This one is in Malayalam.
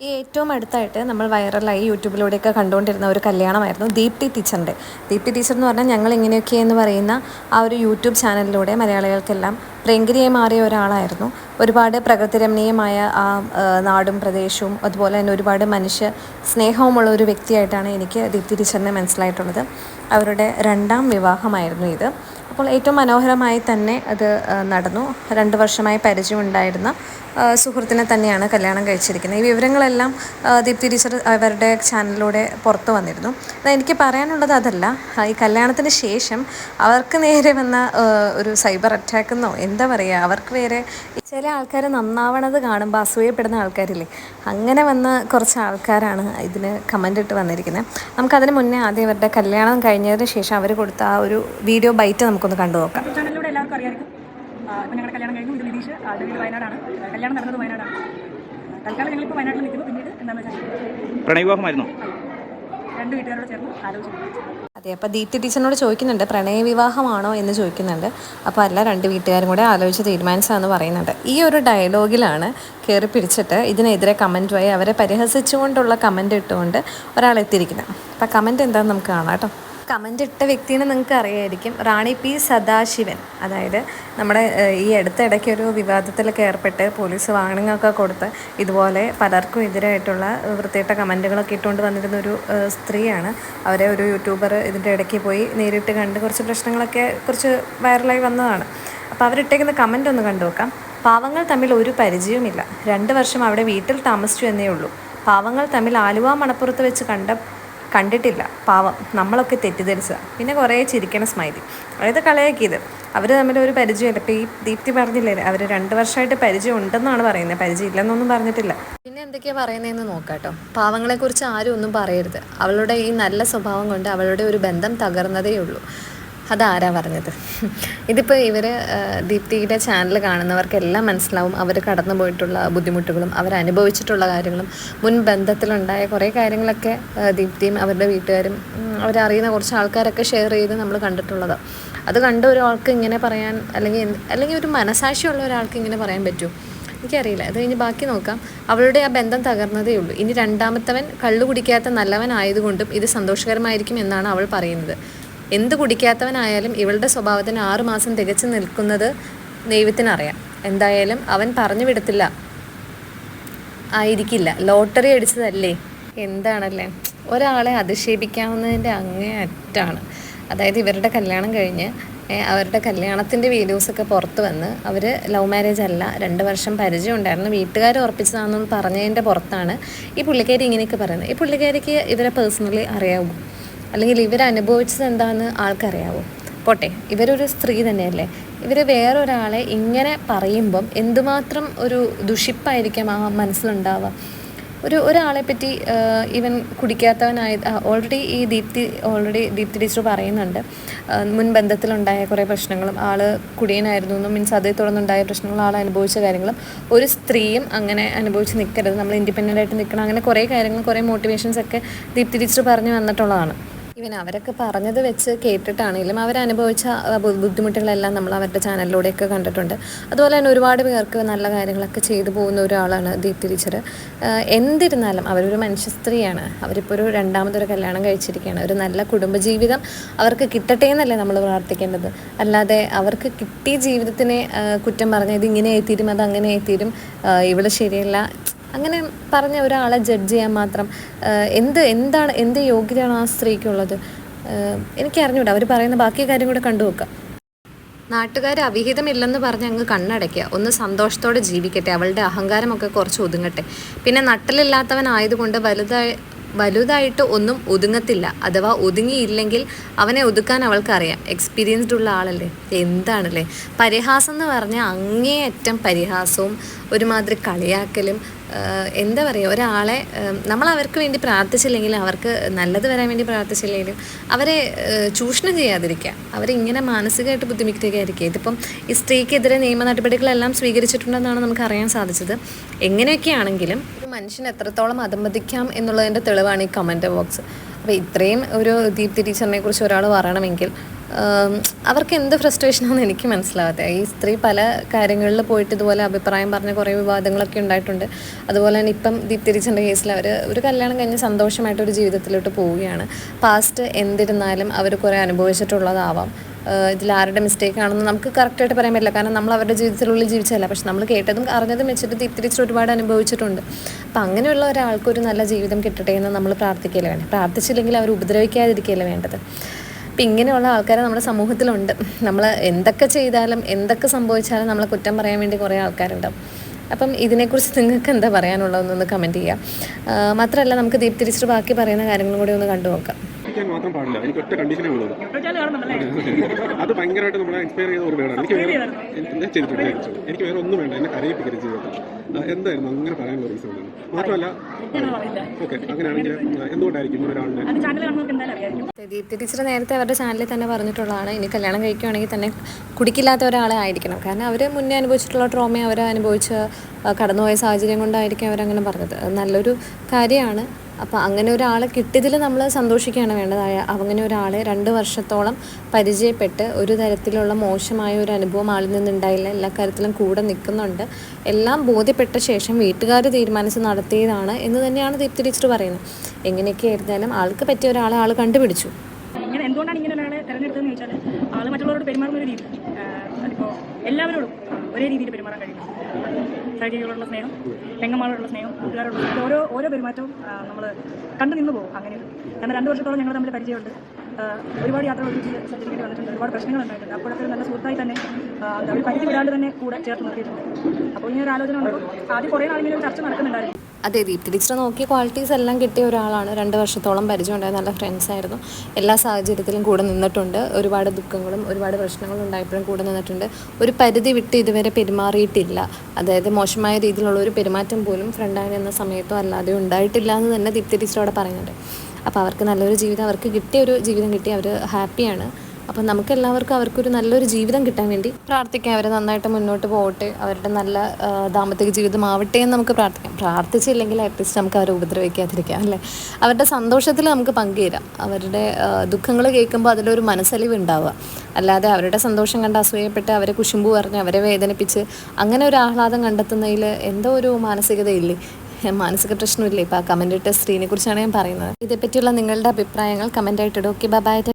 ഈ ഏറ്റവും അടുത്തായിട്ട് നമ്മൾ വൈറലായി യൂട്യൂബിലൂടെയൊക്കെ കണ്ടുകൊണ്ടിരുന്ന ഒരു കല്യാണമായിരുന്നു ദീപ്തി ടീച്ചറിന്റെ. ദീപ്തി ടീച്ചർ എന്ന് പറഞ്ഞാൽ ഞങ്ങൾ ഇങ്ങനെയൊക്കെ എന്ന് പറയുന്ന ആ ഒരു യൂട്യൂബ് ചാനലിലൂടെ മലയാളികൾക്കെല്ലാം പ്രിയങ്കരിയായി മാറിയ ഒരാളായിരുന്നു. ഒരുപാട് പ്രകൃതിരമണീയമായ ആ നാടും പ്രദേശവും അതുപോലെ തന്നെ ഒരുപാട് മനുഷ്യ സ്നേഹവുമുള്ള ഒരു വ്യക്തിയായിട്ടാണ് എനിക്ക് ദീപ്തി ടീച്ചറിനെ മനസ്സിലായിട്ടുള്ളത്. അവരുടെ രണ്ടാം വിവാഹമായിരുന്നു ഇത്. അപ്പോൾ ഏറ്റവും മനോഹരമായി തന്നെ അത് നടന്നു. രണ്ട് വർഷമായി പരിചയമുണ്ടായിരുന്ന സുഹൃത്തിനെ തന്നെയാണ് കല്യാണം കഴിച്ചിരിക്കുന്നത്. ഈ വിവരങ്ങളെല്ലാം ദീപ്തി ടീച്ചർ അവരുടെ ചാനലിലൂടെ പുറത്തു വന്നിരുന്നു. എനിക്ക് പറയാനുള്ളത് അതല്ല. ഈ കല്യാണത്തിന് ശേഷം അവർക്ക് നേരെ വന്ന ഒരു സൈബർ അറ്റാക്ക് എന്നോ എന്താ പറയുക അവർക്ക് വേറെ ചില ആൾക്കാർ നന്നാവണത് കാണുമ്പോൾ അസൂയപ്പെടുന്ന ആൾക്കാരില്ലേ? അങ്ങനെ വന്ന കുറച്ച് ആൾക്കാരാണ് ഇതിന് കമന്റ് ഇട്ട് വന്നിരിക്കുന്നത് നമുക്കതിന് മുന്നേ ആദ്യം അവരുടെ കല്യാണം കഴിഞ്ഞതിന് ശേഷം അവർ കൊടുത്ത ആ ഒരു വീഡിയോ ബൈറ്റ് നമുക്കൊന്ന് കണ്ടു നോക്കാം. ചാനലിലൂടെ എല്ലാവർക്കും അറിയാമായിരിക്കും ഇപ്പം ഞങ്ങളുടെ കല്യാണം കഴിഞ്ഞു. ഇത് നിതീഷ് ആളുടെ വീട് വയനാടാണ്. കല്യാണം നടന്നത് വയനാടാണ്. തൽക്കാലം ഞങ്ങളിപ്പോൾ വയനാട്ടിൽ നിൽക്കുന്നു. പിന്നീട് എന്താണെന്ന് വെച്ചാൽ പ്രണയവിവാഹമായിരുന്നോ? രണ്ട് അതെ അപ്പോൾ ദീപ്തി ടീച്ചറിനോട് ചോദിക്കുന്നുണ്ട് പ്രണയ വിവാഹമാണോ എന്ന് ചോദിക്കുന്നുണ്ട്. അപ്പോൾ അല്ല രണ്ട് വീട്ടുകാരും കൂടെ ആലോചിച്ച് തീരുമാനിച്ചതെന്ന് പറയുന്നുണ്ട്. ഈ ഒരു ഡയലോഗിലാണ് കയറി പിടിച്ചിട്ട് ഇതിനെതിരെ കമന്റുമായി അവരെ പരിഹസിച്ചുകൊണ്ടുള്ള കമന്റ് ഇട്ടുകൊണ്ട് ഒരാൾ എത്തിയിരിക്കുന്നത്. അപ്പോൾ കമന്റ് എന്താണെന്ന് നമുക്ക് കാണാം കേട്ടോ. കമന്റ് ഇട്ട വ്യക്തിനെ നിങ്ങൾക്ക് അറിയായിരിക്കും. റാണി പി സദാശിവൻ. അതായത് നമ്മുടെ ഈ അടുത്തിടയ്ക്ക് ഒരു വിവാദത്തിലൊക്കെ ഏർപ്പെട്ട് പോലീസ് വാണിംഗ് ഒക്കെ കൊടുത്ത് ഇതുപോലെ പലർക്കും എതിരായിട്ടുള്ള വൃത്തിയിട്ട കമന്റുകളൊക്കെ ഇട്ടുകൊണ്ട് വന്നിരുന്ന ഒരു സ്ത്രീയാണ്. അവരെ ഒരു യൂട്യൂബർ ഇതിന്റെ ഇടയ്ക്ക് പോയി നേരിട്ട് കണ്ട് കുറച്ച് പ്രശ്നങ്ങളൊക്കെ കുറച്ച് വൈറലായി വന്നതാണ്. അപ്പോൾ അവരിട്ടേക്കുന്ന കമന്റ് ഒന്ന് കണ്ടു നോക്കാം. പാവങ്ങൾ തമ്മിൽ ഒരു പരിചയവുമില്ല. രണ്ട് വർഷം അവിടെ വീട്ടിൽ താമസിച്ചു എന്നേ ഉള്ളൂ. പാവങ്ങൾ തമ്മിൽ ആലുവ മണപ്പുറത്ത് വെച്ച് കണ്ട കണ്ടിട്ടില്ല. പാവം. നമ്മളൊക്കെ തെറ്റിദ്ധരിച്ചതാണ് പിന്നെ കുറേ ചിരിക്കണ സ്മൈലി. അതായത് കളയാക്കിയത്. അവർ തമ്മിൽ ഒരു പരിചയമില്ല. ഇപ്പോൾ ഈ ദീപ്തി പറഞ്ഞില്ലേ അവർ രണ്ട് വർഷമായിട്ട് പരിചയം ഉണ്ടെന്നാണ് പറയുന്നത്. പരിചയം ഇല്ലെന്നൊന്നും പറഞ്ഞിട്ടില്ല. പിന്നെ എന്തൊക്കെയാണ് പറയുന്നതെന്ന് നോക്കാട്ടോ. കേട്ടോ പാവങ്ങളെക്കുറിച്ച് ആരും ഒന്നും പറയരുത്. അവളുടെ ഈ നല്ല സ്വഭാവം കൊണ്ട് അവളുടെ ഒരു ബന്ധം തകർന്നതേ ഉള്ളൂ. അതാരാ പറഞ്ഞത്? ഇതിപ്പോൾ ഇവർ ദീപ്തിയുടെ ചാനൽ കാണുന്നവർക്കെല്ലാം മനസ്സിലാവും അവർ കടന്നു പോയിട്ടുള്ള ബുദ്ധിമുട്ടുകളും അനുഭവിച്ചിട്ടുള്ള കാര്യങ്ങളും മുൻ ബന്ധത്തിലുണ്ടായ കുറേ കാര്യങ്ങളൊക്കെ ദീപ്തിയും അവരുടെ വീട്ടുകാരും അവരറിയുന്ന കുറച്ച് ആൾക്കാരൊക്കെ ഷെയർ ചെയ്ത് നമ്മൾ കണ്ടിട്ടുള്ളത്. അത് കണ്ട ഒരാൾക്ക് ഇങ്ങനെ പറയാൻ അല്ലെങ്കിൽ അല്ലെങ്കിൽ ഒരു മനസാക്ഷിയുള്ള ഒരാൾക്ക് ഇങ്ങനെ പറയാൻ പറ്റുമോ എനിക്കറിയില്ല. അത് കഴിഞ്ഞ് ബാക്കി നോക്കാം. അവളുടെ ആ ബന്ധം തകർന്നതേ ഉള്ളൂ. ഇനി രണ്ടാമത്തവൻ കള്ളു കുടിക്കാത്ത നല്ലവനായതുകൊണ്ടും ഇത് സന്തോഷകരമായിരിക്കും എന്നാണ് അവൾ പറയുന്നത്. എന്ത് കുടിക്കാത്തവനായാലും ഇവളുടെ സ്വഭാവത്തിന് ആറു മാസം തികച്ചു നിൽക്കുന്നത് ദൈവത്തിനറിയാം. എന്തായാലും അവൻ പറഞ്ഞു വിടത്തില്ല. ആയിരിക്കില്ല. ലോട്ടറി അടിച്ചതല്ലേ? എന്താണല്ലേ? ഒരാളെ അധിക്ഷേപിക്കാവുന്നതിന്റെ അങ്ങേ അറ്റാണ് അതായത് ഇവരുടെ കല്യാണം കഴിഞ്ഞ് അവരുടെ കല്യാണത്തിന്റെ വീഡിയോസൊക്കെ പുറത്ത് വന്ന് അവർ ലവ് മാരേജ് അല്ല രണ്ട് വർഷം പരിചയം ഉണ്ടായിരുന്നു. വീട്ടുകാർ ഉറപ്പിച്ചതാണെന്ന് പറഞ്ഞതിന്റെ പുറത്താണ് ഈ പുള്ളിക്കാരി ഇങ്ങനെയൊക്കെ പറയുന്നത്. ഈ പുള്ളിക്കാരിക്ക് ഇവരെ പേഴ്സണലി അറിയാവൂ? അല്ലെങ്കിൽ ഇവർ അനുഭവിച്ചത് എന്താണെന്ന് ആൾക്കറിയാവോ? പോട്ടെ ഇവരൊരു സ്ത്രീ തന്നെയല്ലേ. ഇവർ വേറൊരാളെ ഇങ്ങനെ പറയുമ്പം എന്തുമാത്രം ഒരു ദുഷിപ്പായിരിക്കാം ആ മനസ്സിലുണ്ടാവുക. ഒരു ഒരാളെ പറ്റി ഇവൻ കുടിക്കാത്തവനായ ഓൾറെഡി ഈ ദീപ്തി ഓൾറെഡി ദീപ്തി ടീച്ചർ പറയുന്നുണ്ട്. മുൻ ബന്ധത്തിലുണ്ടായ കുറേ പ്രശ്നങ്ങളും ആൾ കുടിയനായിരുന്നു എന്നും മീൻസ് അതേ തുടർന്നുണ്ടായ പ്രശ്നങ്ങളും ആൾ അനുഭവിച്ച കാര്യങ്ങളും. ഒരു സ്ത്രീയും അങ്ങനെ അനുഭവിച്ച് നിൽക്കരുത് നമ്മൾ ഇൻഡിപെൻഡന്റ് ആയിട്ട് നിൽക്കണം അങ്ങനെ കുറേ കാര്യങ്ങൾ കുറേ മോട്ടിവേഷൻസ് ഒക്കെ ദീപ്തി ടീച്ചർ പറഞ്ഞു വന്നിട്ടുള്ളതാണ്. ഇവൻ അവരൊക്കെ പറഞ്ഞത് വെച്ച് കേട്ടിട്ടാണെങ്കിലും അവരനുഭവിച്ച ബുദ്ധിമുട്ടുകളെല്ലാം നമ്മൾ അവരുടെ ചാനലിലൂടെയൊക്കെ കണ്ടിട്ടുണ്ട്. അതുപോലെ തന്നെ ഒരുപാട് പേർക്ക് നല്ല കാര്യങ്ങളൊക്കെ ചെയ്തു പോകുന്ന ഒരാളാണ് ദീപ്തി ടീച്ചർ എന്തിരുന്നാലും അവരൊരു മനുഷ്യ സ്ത്രീയാണ്. അവരിപ്പോൾ ഒരു രണ്ടാമതൊരു കല്യാണം കഴിച്ചിരിക്കുകയാണ്. ഒരു നല്ല കുടുംബജീവിതം അവർക്ക് കിട്ടട്ടെ എന്നല്ലേ നമ്മൾ പ്രാർത്ഥിക്കേണ്ടത്. അല്ലാതെ അവർക്ക് കിട്ടിയ ജീവിതത്തിനെ കുറ്റം പറഞ്ഞ് ഇത് ഇങ്ങനെ എത്തിരും അത് അങ്ങനെ എത്തിരും ശരിയല്ല അങ്ങനെ പറഞ്ഞ ഒരാളെ ജഡ്ജ് ചെയ്യാൻ മാത്രം എന്ത് എന്താണ് എന്ത് യോഗ്യതയാണ് ആ സ്ത്രീക്കുള്ളത്? എനിക്ക് അറിഞ്ഞൂടാ അവർ പറയുന്ന ബാക്കി കാര്യം കൂടെ കണ്ടു നോക്കാം. നാട്ടുകാർ അവിഹിതമില്ലെന്ന് പറഞ്ഞ് അങ്ങ് കണ്ണടയ്ക്കുക. ഒന്ന് സന്തോഷത്തോടെ ജീവിക്കട്ടെ അവളുടെ അഹങ്കാരമൊക്കെ കുറച്ച് ഒതുങ്ങട്ടെ. പിന്നെ നട്ടലില്ലാത്തവനായതുകൊണ്ട് വലുതായി വലുതായിട്ട് ഒന്നും ഒതുങ്ങത്തില്ല. അഥവാ ഒതുങ്ങിയില്ലെങ്കിൽ അവനെ ഒതുക്കാൻ അവൾക്കറിയാം. എക്സ്പീരിയൻസ്ഡ് ഉള്ള ആളല്ലേ? എന്താണല്ലേ? പരിഹാസം എന്ന് പറഞ്ഞാൽ അങ്ങേയറ്റം പരിഹാസവും ഒരുമാതിരി കളിയാക്കലും എന്താ പറയുക ഒരാളെ നമ്മൾ അവർക്ക് വേണ്ടി പ്രാർത്ഥിച്ചില്ലെങ്കിൽ അവർക്ക് നല്ലത് വരാൻ വേണ്ടി പ്രാർത്ഥിച്ചില്ലെങ്കിലും അവരെ ചൂഷണം ചെയ്യാതിരിക്കുക. അവരെ ഇങ്ങനെ മാനസികമായിട്ട് ബുദ്ധിമുട്ടിക്കാതിരിക്കുക ഇതിപ്പം ഈ സ്ത്രീക്കെതിരെ നിയമ നടപടികളെല്ലാം സ്വീകരിച്ചിട്ടുണ്ടെന്നാണ് നമുക്ക് അറിയാൻ സാധിച്ചത്. എങ്ങനെയൊക്കെ ആണെങ്കിലും ഒരു മനുഷ്യൻ എത്രത്തോളം അധമതിക്കാം എന്നുള്ളതിന്റെ തെളിവാണ് ഈ കമന്റ് ബോക്സ് അപ്പോൾ ഇത്രയും ഒരു ദീപ്തി ടീച്ചറിനെ കുറിച്ച് ഒരാൾ പറയണമെങ്കിൽ അവർക്ക് എന്ത് ഫ്രസ്ട്രേഷനാണെന്ന് എനിക്ക് മനസ്സിലാവാതെ ഈ സ്ത്രീ പല കാര്യങ്ങളിൽ പോയിട്ട് ഇതുപോലെ അഭിപ്രായം പറഞ്ഞ കുറേ വിവാദങ്ങളൊക്കെ ഉണ്ടായിട്ടുണ്ട്. അതുപോലെ തന്നെ ഇപ്പം ദീപ്തിരിച്ചന്റെ കേസിൽ അവർ ഒരു കല്യാണം കഴിഞ്ഞ് സന്തോഷമായിട്ട് ഒരു ജീവിതത്തിലോട്ട് പോവുകയാണ്. പാസ്റ്റ് എന്തിരുന്നാലും അവർ കുറേ അനുഭവിച്ചിട്ടുള്ളതാവാം. ഇതിൽ ആരുടെ മിസ്റ്റേക്ക് ആണെന്ന് നമുക്ക് കറക്റ്റായിട്ട് പറയാൻ പറ്റില്ല. കാരണം നമ്മൾ അവരുടെ ജീവിതത്തിനുള്ളിൽ ജീവിച്ചതല്ല. പക്ഷെ നമ്മൾ കേട്ടതും അറിഞ്ഞതും വെച്ചിട്ട് തിരിച്ചിട്ട് ഒരുപാട് അനുഭവിച്ചിട്ടുണ്ട്. അപ്പം അങ്ങനെയുള്ള ഒരാൾക്കൊരു നല്ല ജീവിതം കിട്ടട്ടെ എന്ന് നമ്മൾ പ്രാർത്ഥിക്കുകയല്ലേ വേണ്ടത്? പ്രാർത്ഥിച്ചില്ലെങ്കിൽ അവർ ഉപദ്രവിക്കാതിരിക്കുകയല്ലേ വേണ്ടത്? അപ്പം ഇങ്ങനെയുള്ള ആൾക്കാരെ നമ്മുടെ സമൂഹത്തിലുണ്ട്. നമ്മൾ എന്തൊക്കെ ചെയ്താലും എന്തൊക്കെ സംഭവിച്ചാലും നമ്മളെ കുറ്റം പറയാൻ വേണ്ടി കുറേ ആൾക്കാരുണ്ടാവും. അപ്പം ഇതിനെക്കുറിച്ച് നിങ്ങൾക്ക് എന്താ പറയാനുള്ളതെന്നൊന്ന് കമന്റ് ചെയ്യാം. മാത്രമല്ല നമുക്ക് ദീപ് തിരിച്ചിട്ട് ബാക്കി പറയുന്ന കാര്യങ്ങളും കൂടി ഒന്ന് കണ്ടു നോക്കാം. മാത്രം പാടില്ല. എനിക്ക് ഒറ്റ കണ്ടീഷനേ ഉള്ളൂ. വെച്ചാൽ കാണുന്നുണ്ടല്ലേ അത് ഭയങ്കരമായിട്ട് നമ്മളെ ഇൻസ്പയർ ചെയ്ത ഒരു വേർഡാണ്. എനിക്ക് വേറെ ഞാൻ ചെയ്തിട്ടുണ്ട് ചെയ്തിട്ടുണ്ട്. എനിക്ക് വേറെ ഒന്നും വേണ്ട. എന്നെ കരയിപ്പിക്കരുത് ജീവിതത്തിൽ. എന്തായിരുന്നു? അങ്ങനെ പറയാനുള്ള റീസൺ എന്താണ് മാത്രമല്ല ഞാനത് പറയില്ല. ഓക്കെ അങ്ങനെയാണെങ്കിൽ ആ, എന്തുകൊണ്ടായിരിക്കും ഇങ്ങനെ ദീപ്തി ടീച്ചർ നേരത്തെ അവരുടെ ചാനലിൽ തന്നെ പറഞ്ഞിട്ടുള്ളതാണ് ഇനി കല്യാണം കഴിക്കുകയാണെങ്കിൽ തന്നെ കുടിക്കില്ലാത്ത ഒരാളെ ആയിരിക്കണം കാരണം അവർ മുന്നേ അനുഭവിച്ചിട്ടുള്ള ട്രോമയെ അവർ അനുഭവിച്ച് കടന്നുപോയ സാഹചര്യം കൊണ്ടായിരിക്കും അവരങ്ങനെ പറഞ്ഞത്. നല്ലൊരു കാര്യമാണ്. അപ്പോൾ അങ്ങനെ ഒരാളെ കിട്ടിയതിൽ നമ്മൾ സന്തോഷിക്കുകയാണ് വേണ്ടതായ അങ്ങനെ ഒരാളെ രണ്ട് വർഷത്തോളം പരിചയപ്പെട്ട് ഒരു തരത്തിലുള്ള മോശമായ ഒരു അനുഭവം ആളിൽ നിന്നുണ്ടായില്ല. എല്ലാ കാര്യത്തിലും കൂടെ നിൽക്കുന്നുണ്ട്. എല്ലാം ബോധ്യപ്പെട്ട ശേഷം വീട്ടുകാർ തീരുമാനിച്ച് നടത്തിയതാണ് എന്ന് തന്നെയാണ് ദീപ്തി ടീച്ചർ പറയുന്നത്. എങ്ങനെയൊക്കെ ആയിരുന്നാലും ആൾക്ക് പറ്റിയ ഒരാളെ ആൾ കണ്ടുപിടിച്ചു. എന്തുകൊണ്ടാണ് ഇങ്ങനെ ഒരാളെ തിരഞ്ഞെടുത്തതെന്ന് ചോദിച്ചാൽ ആൾ മറ്റുള്ളവരോട് പെരുമാറുന്ന ഒരു രീതി. അതിപ്പോൾ എല്ലാവരോടും ഒരേ രീതിയിൽ പെരുമാറാൻ കഴിയും. സഹജീവികളോടുള്ള സ്നേഹം പെങ്ങന്മാരോടുള്ള സ്നേഹം കൂട്ടുകാരോടുള്ള ഓരോ ഓരോ പെരുമാറ്റവും നമ്മൾ കണ്ടു നിന്ന് പോകും അങ്ങനെ. കാരണം രണ്ട് വർഷത്തോളം ഞങ്ങൾ തമ്മിൽ പരിചയമുണ്ട്. ഒരുപാട് യാത്രകൾ ഒരുമിച്ച് സഞ്ചരിക്കേണ്ടി വന്നിട്ടുണ്ട്. ഒരുപാട് പ്രശ്നങ്ങൾ ഉണ്ടായിട്ടുണ്ട്. അപ്പോഴത്തെ നല്ല സുഹൃത്തായി തന്നെ ഒരു പരിധി വിടാണ്ട് തന്നെ കൂടെ ചേർത്ത് നിർത്തിയിട്ടുണ്ട്. അപ്പോൾ ഇങ്ങനെ ഒരു ആലോചന ഉണ്ടപ്പോൾ ആദ്യം കുറേ നാളെങ്കിലും ചർച്ച നടക്കുന്നുണ്ടായിരുന്നു. അതെ ദീപ്തി ടീച്ചർ നോക്കിയ ക്വാളിറ്റീസ് എല്ലാം കിട്ടിയ ഒരാളാണ്. രണ്ട് വർഷത്തോളം പരിചയമുണ്ടായ നല്ല ഫ്രണ്ട്സ് ആയിരുന്നു. എല്ലാ സാഹചര്യത്തിലും കൂടെ നിന്നിട്ടുണ്ട്. ഒരുപാട് ദുഃഖങ്ങളും ഒരുപാട് പ്രശ്നങ്ങളും ഉണ്ടായപ്പോഴും കൂടെ നിന്നിട്ടുണ്ട്. ഒരു പരിധി വിട്ട് ഇതുവരെ പെരുമാറിയിട്ടില്ല. അതായത് മോശമായ രീതിയിലുള്ള ഒരു പെരുമാറ്റം പോലും ഫ്രണ്ടായി എന്ന സമയത്തോ അല്ലാതെ ഉണ്ടായിട്ടില്ല എന്ന് തന്നെ ദീപ്തി ടീച്ചറോടെ പറയുന്നുണ്ട്. അപ്പോൾ അവർക്ക് നല്ലൊരു ജീവിതം അവർക്ക് കിട്ടിയ ഒരു ജീവിതം കിട്ടി അവർ ഹാപ്പിയാണ് അപ്പം നമുക്ക് എല്ലാവർക്കും അവർക്കൊരു നല്ലൊരു ജീവിതം കിട്ടാൻ വേണ്ടി പ്രാർത്ഥിക്കാം. അവരെ നന്നായിട്ട് മുന്നോട്ട് പോകട്ടെ അവരുടെ നല്ല ദാമ്പത്തിക ജീവിതം ആവട്ടെ എന്ന് നമുക്ക് പ്രാർത്ഥിക്കാം. പ്രാർത്ഥിച്ചില്ലെങ്കിൽ അറ്റ്ലീസ്റ്റ് നമുക്ക് അവരെ ഉപദ്രവിക്കാതിരിക്കാം അല്ലേ? അവരുടെ സന്തോഷത്തിൽ നമുക്ക് പങ്കുചേരാം. അവരുടെ ദുഃഖങ്ങൾ കേൾക്കുമ്പോൾ അതിലൊരു മനസ്സലിവ് ഉണ്ടാവുക അല്ലാതെ അവരുടെ സന്തോഷം കണ്ട് അസൂയപ്പെട്ട് അവരെ കുശുമ്പ് പറഞ്ഞ് അവരെ വേദനിപ്പിച്ച് അങ്ങനെ ഒരു ആഹ്ലാദം കണ്ടെത്തുന്നതിൽ എന്തോ ഒരു മാനസികതയില്ലേ? മാനസിക പ്രശ്നമില്ലേ? ഇപ്പോൾ ആ കമന്റ് ഇട്ട സ്ത്രീനെ കുറിച്ചാണ് ഞാൻ പറയുന്നത്. ഇതേപ്പറ്റിയുള്ള നിങ്ങളുടെ അഭിപ്രായങ്ങൾ കമന്റായിട്ട് ഇടും. Okay bye